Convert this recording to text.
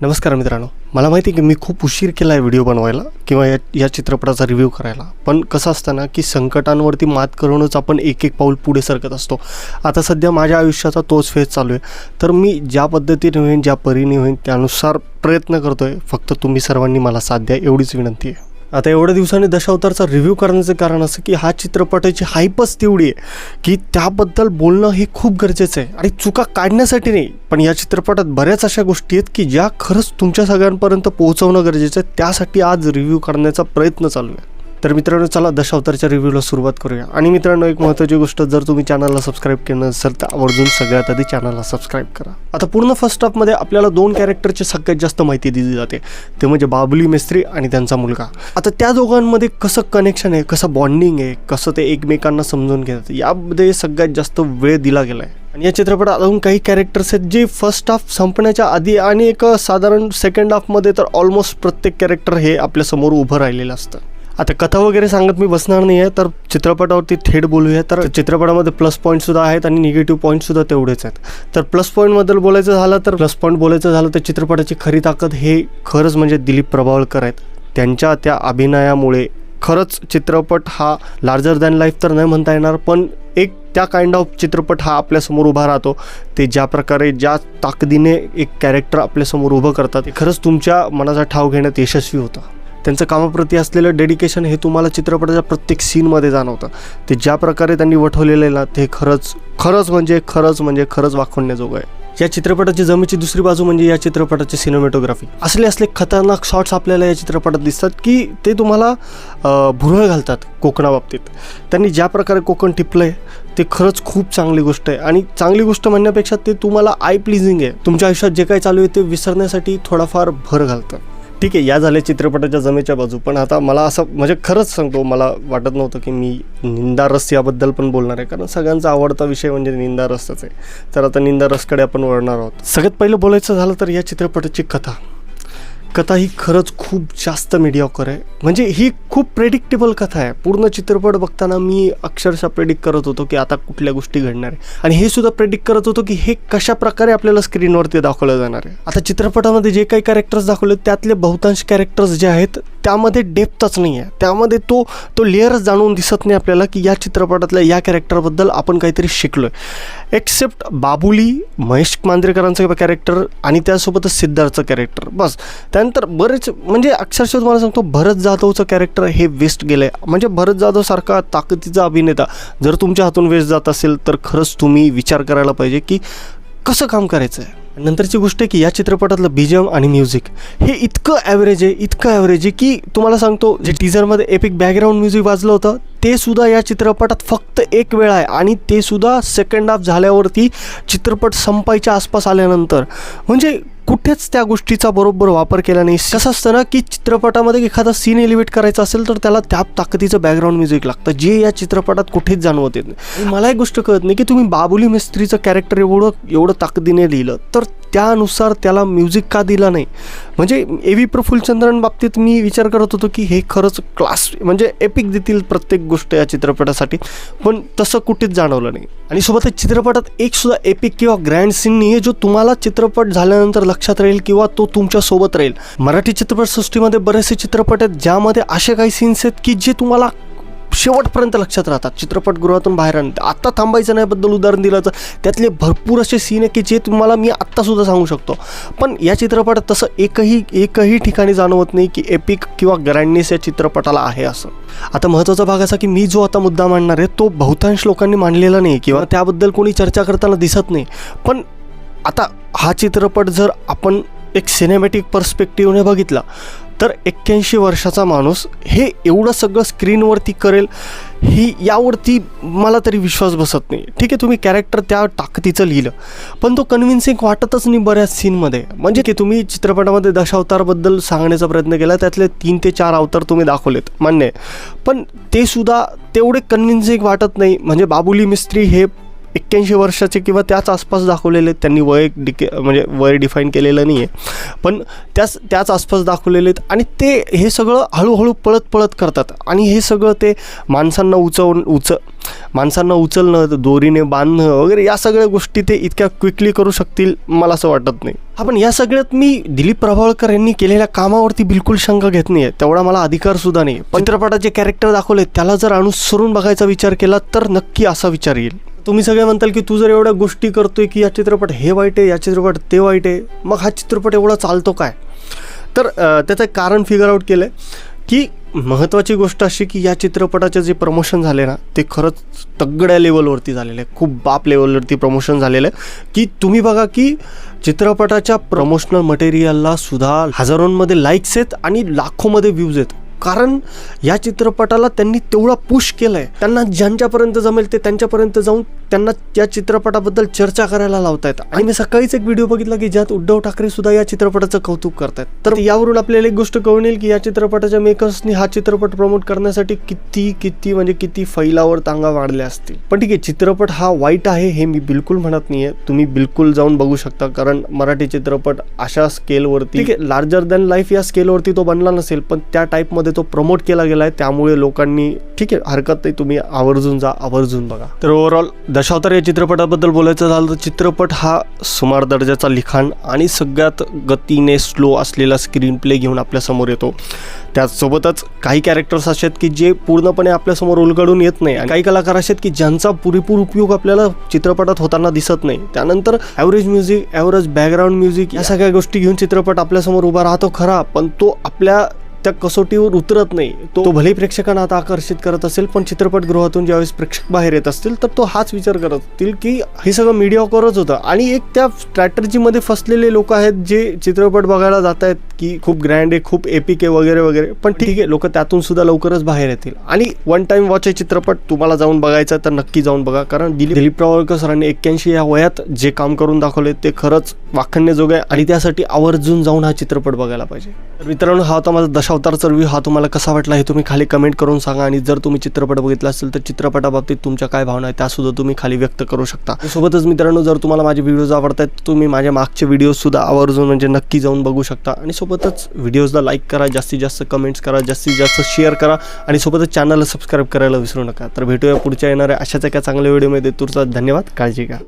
नमस्कार मित्रांनो. मला माहिती आहे की मी खूप उशीर केला आहे व्हिडिओ बनवायला किंवा या या चित्रपटाचा रिव्ह्यू करायला. पण कसं असतं ना की संकटांवरती मात करूनच आपण एक एक पाऊल पुढे सरकत असतो. आता सध्या माझ्या आयुष्याचा तोच फेज चालू आहे. तर मी ज्या पद्धतीने होईन ज्या परीने होईन त्यानुसार प्रयत्न करतो आहे फक्त तुम्ही सर्वांनी मला साथ द्या एवढीच विनंती आहे. आता एवढ्या दिवसांनी दशावतारचा रिव्ह्यू करण्याचं कारण असं की हा चित्रपटाची हायपच तेवढी आहे की त्याबद्दल बोलणं हे खूप गरजेचं आहे. आणि चुका काढण्यासाठी नाही पण या चित्रपटात बऱ्याच अशा गोष्टी आहेत की ज्या खरंच तुमच्या सगळ्यांपर्यंत पोहोचवणं गरजेचं आहे. त्यासाठी आज रिव्ह्यू करण्याचा प्रयत्न चालू आहे. तर मित्रांनो चला दशावतारच्या रिव्ह्यूला सुरुवात करूया. आणि मित्रांनो एक महत्त्वाची गोष्ट जर तुम्ही चॅनलला सबस्क्राईब केलं नसेल तर आवर्जून सगळ्यात आधी चॅनलला सबस्क्राईब करा. आता पूर्ण फर्स्ट हाफमध्ये आपल्याला दोन कॅरेक्टरची सगळ्यात जास्त माहिती दिली जाते. ते म्हणजे बाबुली मिस्त्री आणि त्यांचा मुलगा. आता त्या दोघांमध्ये कसं कनेक्शन आहे कसं बॉन्डिंग आहे कसं ते एकमेकांना समजून घेतात यामध्ये सगळ्यात जास्त वेळ दिला गेला आहे आणि या चित्रपटात अजून काही कॅरेक्टर्स आहेत जे फर्स्ट हाफ संपण्याच्या आधी आणि एक साधारण सेकंड हाफमध्ये तर ऑलमोस्ट प्रत्येक कॅरेक्टर हे आपल्यासमोर उभं राहिलेलं असतं. आता कथा वगैरे सांगत मी बसणार नाही आहे तर चित्रपटावरती थेट बोलूया. तर चित्रपटामध्ये प्लस पॉईंटसुद्धा आहेत आणि निगेटिव्ह पॉईंटसुद्धा तेवढेच आहेत. तर प्लस पॉईंटबद्दल बोलायचं झालं तर प्लस पॉईंट बोलायचं झालं तर चित्रपटाची खरी ताकद हे खरंच म्हणजे दिलीप प्रभावळकर आहेत. त्यांच्या त्या अभिनयामुळे खरंच चित्रपट हा लार्जर दॅन लाईफ तर नाही म्हणता येणार पण एक त्या काइंड ऑफ चित्रपट हा आपल्यासमोर उभा राहतो. ते ज्या प्रकारे ज्या ताकदीने एक कॅरेक्टर आपल्यासमोर उभं करतात ते खरंच तुमच्या मनाचा ठाव घेण्यात यशस्वी होतं. त्यांचं कामाप्रती असलेलं डेडिकेशन हे तुम्हाला चित्रपटाच्या प्रत्येक सीनमध्ये जाणवतं. ते ज्या प्रकारे त्यांनी वठवलेलं आहे ना ते खरंच खरंच म्हणजे खरंच म्हणजे खरंच वाखवण्याजोगं आहे. या चित्रपटाची जमेची दुसरी बाजू म्हणजे या चित्रपटाची सिनेमॅटोग्राफी असले असले खतरनाक शॉट्स आपल्याला या चित्रपटात दिसतात की ते तुम्हाला भुरळ घालतात कोकणाबाबतीत त्यांनी ज्या प्रकारे कोकण टिपलं आहे ते खरंच खूप चांगली गोष्ट आहे. आणि चांगली गोष्ट म्हणण्यापेक्षा ते तुम्हाला आय प्लिझिंग आहे. तुमच्या आयुष्यात जे काही चालू आहे ते विसरण्यासाठी थोडाफार भर घालतं. ठीक आहे या झाल्या चित्रपटाच्या जमेच्या बाजू. पण आता मला असं म्हणजे खरंच सांगतो मला वाटत नव्हतं की मी निंदारस याबद्दल पण बोलणार आहे. कारण सगळ्यांचा आवडता विषय म्हणजे निंदारसच आहे. तर आता निंदारसकडे आपण वळणार आहोत. सगळ्यात पहिलं बोलायचं झालं तर या चित्रपटाची कथा. कथा ही खरंच खूप जास्त मीडियाकर आहे. म्हणजे ही खूप प्रेडिक्टेबल कथा आहे. पूर्ण चित्रपट बघताना मी अक्षरशः प्रेडिक्ट करत होतो की आता कुठल्या गोष्टी घडणार आहे. आणि हे सुद्धा प्रेडिक्ट करत होतो की हे कशा प्रकारे आपल्याला स्क्रीनवरती दाखवलं जाणार आहे. आता चित्रपटामध्ये जे काही कॅरेक्टर्स दाखवले त्यातले बहुतांश कॅरेक्टर्स जे आहेत त्यामध्ये डेप्थच नाही आहे त्यामध्ये तो तो लेअरच जाणून दिसत नाही आपल्याला की या चित्रपटातल्या या कॅरेक्टरबद्दल आपण काहीतरी शिकलो आहे एक्सेप्ट बाबुली महेश मांजरेकरांचं कॅरेक्टर आणि त्यासोबतच सिद्धार्थचं कॅरेक्टर बस. त्यानंतर बरेच म्हणजे अक्षरशः तुम्हाला सांगतो भरत जाधवचं कॅरेक्टर हे वेस्ट गेलं आहे म्हणजे भरत जाधवसारखा ताकदीचा अभिनेता. जर तुमच्या हातून वेस्ट जात असेल तर खरंच तुम्ही विचार करायला पाहिजे की कसं काम करायचं आहे नंतरची गोष्ट आहे की या चित्रपटातलं बीजम आणि म्युझिक हे इतकं ॲव्हरेज आहे इतकं ॲव्हरेज आहे की तुम्हाला सांगतो जे टीझरमध्ये एपिक बॅकग्राऊंड म्युझिक वाजलं होतं ते सुद्धा या चित्रपटात फक्त एक वेळ आहे आणि ते सुद्धा सेकंड हाफ झाल्यावरती चित्रपट संपायच्या आसपास आल्यानंतर. म्हणजे कुठेच त्या गोष्टीचा बरोबर वापर केला नाही. कसं असतं ना की चित्रपटामध्ये एखादा सीन एलिव्हेट करायचा असेल तर त्याला त्या ताकदीचं बॅकग्राऊंड म्युझिक लागतं. जे या चित्रपटात कुठेच जाणवत येत नाही. मला एक गोष्ट कळत नाही की तुम्ही बाबुली मिस्त्रीचं कॅरेक्टर एवढं एवढं ताकदीने लिहिलं तर त्यानुसार त्याला म्युझिक का दिला नाही? म्हणजे ए व्ही प्रफुल्लचंद्रन बाबतीत मी विचार करत होतो की हे खरंच क्लास म्हणजे एपिक देतील प्रत्येक गोष्ट या चित्रपटासाठी. पण तसं कुठेच जाणवलं नाही. आणि सोबतच चित्रपटात एक सुद्धा एपिक किंवा ग्रँड सीन नाही आहे जो तुम्हाला चित्रपट झाल्यानंतर लक्षात लक्षात राहील किंवा तो तुमच्यासोबत राहील. मराठी चित्रपटसृष्टीमध्ये बरेचसे चित्रपट आहेत ज्यामध्ये असे काही सीन्स आहेत की जे तुम्हाला शेवटपर्यंत लक्षात राहतात. चित्रपटगृहातून बाहेर आणतात आत्ता थांबायचं नाहीबद्दल उदाहरण दिलं तर त्यातले भरपूर असे सीन आहे की जे तुम्हाला मी आत्तासुद्धा सांगू शकतो. पण या चित्रपटात तसं एकही एकही ठिकाणी जाणवत नाही की एपिक किंवा ग्रँडनेस या चित्रपटाला आहे असं. आता महत्त्वाचा भाग असा की मी जो आता मुद्दा मांडणार आहे तो बहुतांश लोकांनी मांडलेला नाही किंवा त्याबद्दल कोणी चर्चा करताना दिसत नाही. पण आता हा चित्रपट जर आपण एक सिनेमॅटिक पर्स्पेक्टिव्हने बघितला तर एक्क्याऐंशी वर्षाचा माणूस हे एवढं सगळं स्क्रीनवरती करेल ही यावरती मला तरी विश्वास बसत नाही. ठीक आहे तुम्ही कॅरेक्टर त्या ताकदीचं लिहिलं पण तो कन्व्हिन्सिंग वाटतच नाही बऱ्याच सीनमध्ये म्हणजे की तुम्ही चित्रपटामध्ये दशावतारबद्दल सांगण्याचा प्रयत्न केला त्यातले तीन ते चार अवतार तुम्ही दाखवलेत मान्य आहे. पण ते सुद्धा तेवढे कन्व्हिन्सिंग वाटत नाही. म्हणजे बाबुली मिस्त्री हे एक्क्याऐंशी वर्षाचे किंवा त्याच आसपास दाखवलेले आहेत त्यांनी वय डिके म्हणजे वय डिफाईन केलेलं नाही आहे पण त्याच त्याच आसपास दाखवलेले आहेत आणि ते हे सगळं हळूहळू पळत पळत करतात. आणि हे सगळं ते माणसांना उचवून उच माणसांना उचलणं दोरीने बांधणं वगैरे या सगळ्या गोष्टी ते इतक्या क्विकली करू शकतील मला असं वाटत नाही. हा पण या सगळ्यात मी दिलीप प्रभावळकर यांनी केलेल्या कामावरती बिलकुल शंका घेत नाही आहे तेवढा मला अधिकारसुद्धा नाही पण चित्रपटाचे कॅरेक्टर दाखवले त्याला जर अनुसरून बघायचा विचार केला तर नक्की असा विचार येईल. तुम्ही सगळे म्हणताल की तू जर एवढ्या गोष्टी करतोय की या चित्रपट हे वाईट आहे या चित्रपट ते वाईट आहे मग हा चित्रपट एवढा चालतो काय? तर त्याचं एक कारण फिगर आउट केलं आहे की महत्त्वाची गोष्ट अशी की या चित्रपटाचे जे प्रमोशन झाले ना ते खरंच तगड्या लेवलवरती झालेलं आहे खूप बाप लेवलवरती प्रमोशन झालेलं आहे की तुम्ही बघा की चित्रपटाच्या प्रमोशनल मटेरियलला सुद्धा हजारोंमध्ये लाईक्स आहेत आणि लाखोमध्ये व्ह्यूज आहेत. कारण या चित्रपटाला त्यांनी तेवढा पुश केलं आहे त्यांना ज्यांच्यापर्यंत जमेल ते त्यांच्यापर्यंत जाऊन त्यांना या चित्रपटाबद्दल चर्चा करायला लावतायत. आणि मी सकाळीच एक व्हिडिओ बघितला की ज्यात उद्धव ठाकरे सुद्धा या चित्रपटाचं कौतुक करतायत. तर यावरून आपल्याला एक गोष्ट कळून येईल की या चित्रपटाच्या मेकर्सनी हा चित्रपट प्रमोट करण्यासाठी किती किती म्हणजे किती फैलावर तांगा वाढल्या असतील. पण ठीक आहे चित्रपट हा वाईट आहे हे मी बिलकुल म्हणत नाहीये. तुम्ही बिलकुल जाऊन बघू शकता कारण मराठी चित्रपट अशा स्केलवरती ठीक आहे. लार्जर दॅन लाईफ या स्केलवरती तो बनला नसेल पण त्या टाईपमध्ये तो प्रमोट केला गेलाय. त्यामुळे लोकांनी ठीक आहे हरकत नाही तुम्ही आवर्जून जा आवर्जून बघा. तर ओव्हरऑल दशावतार या चित्रपटाबद्दल बोलायचं झालं तर चित्रपट हा सुमार दर्जाचा लिखाण आणि सगळ्यात गतीने स्लो असलेला स्क्रीन प्ले घेऊन आपल्यासमोर येतो. त्याचसोबतच काही कॅरेक्टर्स असे आहेत की जे पूर्णपणे आपल्यासमोर उलगडून येत नाही आणि काही कलाकार असे आहेत की ज्यांचा पुरेपूर उपयोग आपल्याला चित्रपटात होताना दिसत नाही. त्यानंतर average music average background music या सगळ्या गोष्टी घेऊन चित्रपट आपल्यासमोर उभा राहतो खरा पण तो आपल्या त्या कसोटीवर उतरत नाही. तो तो भलेही प्रेक्षकांना आता आकर्षित करत असेल पण चित्रपटगृहातून ज्यावेळेस प्रेक्षक बाहेर येत असतील तर तो हाच विचार करत असतील की हे सगळं मीडियाकरच होतं. आणि एक त्या स्ट्रॅटर्जीमध्ये फसलेले लोक आहेत जे चित्रपट बघायला जात आहेत की खूप ग्रँड आहे खूप एपिक आहे वगैरे वगैरे. पण ठीक आहे लोक त्यातून सुद्धा लवकरच बाहेर येतील. आणि वन टाइम वॉच हे चित्रपट तुम्हाला जाऊन बघायचा आहे तर नक्की जाऊन बघा. कारण दिलीप प्रभावळकर सरांनी एक्क्याऐंशी या वयात जे काम करून दाखवले ते खरंच वाखण्याजोग आहे. आणि त्यासाठी आवर्जून जाऊन हा चित्रपट बघायला पाहिजे. तर मित्रांनो हा होता माझा अवतार चरवी हा तुम्हाला कसा वाटला हे तुम्ही खाली कमेंट करून सांगा आणि जर तुम्ही चित्रपट बघितला असेल तर चित्रपटाबाबतीत तुमच्या काय भावना आहेत त्यासुद्धा तुम्ही खाली व्यक्त करू शकता. सोबतच मित्रांनो जर तुम्हाला माझे व्हिडिओज आवडत आहेत तुम्ही माझ्या मागचे व्हिडिओजसुद्धा आवर्जून म्हणजे नक्की जाऊन बघू शकता. आणि सोबतच व्हिडिओजला लाईक करा जास्तीत जास्त कमेंट्स करा जास्तीत जास्त शेअर करा आणि सोबतच चॅनलला सबस्क्राईब करायला विसरू नका. तर भेटूया पुढच्या येणाऱ्या अशाच एका चांगल्या व्हिडिओमध्ये तुमचा धन्यवाद काळजी घ्या.